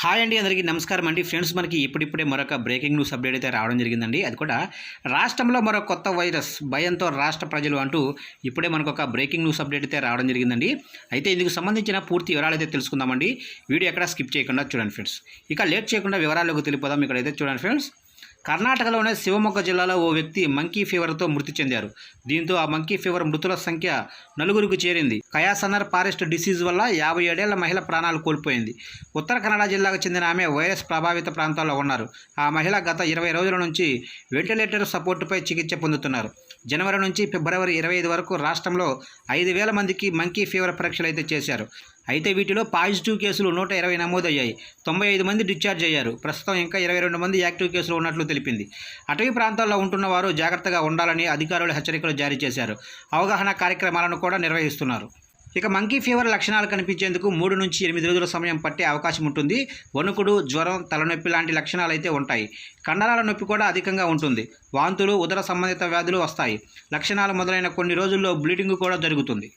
Hi అండి అందరికీ నమస్కారం అండి. ఫ్రెండ్స్ మనకి ఇప్పుడిప్పుడే మరొక బ్రేకింగ్ న్యూస్ అప్డేట్ అయితే రావడం జరిగిందండి. అది కూడా రాష్ట్రంలో మరో కొత్త వైరస్ భయంతో రాష్ట్ర ప్రజలు అంటూ ఇప్పుడే మనకు ఒక బ్రేకింగ్ న్యూస్ అప్డేట్ అయితే రావడం జరిగిందండి. అయితే ఇందుకు సంబంధించిన పూర్తి వివరాలు అయితే తెలుసుకుందామండి. వీడియో ఎక్కడ స్కిప్ చేయకుండా చూడండి ఫ్రెండ్స్. ఇక లేట్ చేయకుండా వివరాలకు తెలిపోదాం ఇక్కడైతే చూడండి ఫ్రెండ్స్. కర్ణాటకలోనే శివమొగ్గ జిల్లాలో ఓ వ్యక్తి మంకీ ఫీవర్తో మృతి చెందారు. దీంతో ఆ మంకీ ఫీవర్ మృతుల సంఖ్య నలుగురికి చేరింది. కయాసన్నర్ ఫారెస్ట్ డిసీజ్ వల్ల యాభై ఏడేళ్ళ మహిళ ప్రాణాలు కోల్పోయింది. ఉత్తర కన్నడ జిల్లాకు చెందిన ఆమె వైరస్ ప్రభావిత ప్రాంతాల్లో ఉన్నారు. ఆ మహిళ గత ఇరవై రోజుల నుంచి వెంటిలేటర్ సపోర్టుపై చికిత్స పొందుతున్నారు. జనవరి నుంచి ఫిబ్రవరి ఇరవై ఐదు వరకు రాష్ట్రంలో ఐదు వేల మందికి మంకీ ఫీవర్ పరీక్షలు అయితే చేశారు. అయితే వీటిలో పాజిటివ్ కేసులు నూట ఇరవై నమోదయ్యాయి. తొంభై ఐదు మంది డిశ్చార్జ్ అయ్యారు. ప్రస్తుతం ఇంకా ఇరవై రెండు మంది యాక్టివ్ కేసులు ఉన్నట్లు తెలిపింది. అటవీ ప్రాంతాల్లో ఉంటున్న వారు జాగ్రత్తగా ఉండాలని అధికారులు హెచ్చరికలు జారీ చేశారు. అవగాహన కార్యక్రమాలను కూడా నిర్వహిస్తున్నారు. ఇక మంకీ ఫీవర్ లక్షణాలు కనిపించేందుకు మూడు నుంచి ఎనిమిది రోజుల సమయం పట్టే అవకాశం ఉంటుంది. వణుకుడు జ్వరం తలనొప్పి లాంటి లక్షణాలు అయితే ఉంటాయి. కండరాల నొప్పి కూడా అధికంగా ఉంటుంది. వాంతులు ఉదర సంబంధిత వ్యాధులు వస్తాయి. లక్షణాలు మొదలైన కొన్ని రోజుల్లో బ్లీడింగ్ కూడా జరుగుతుంది.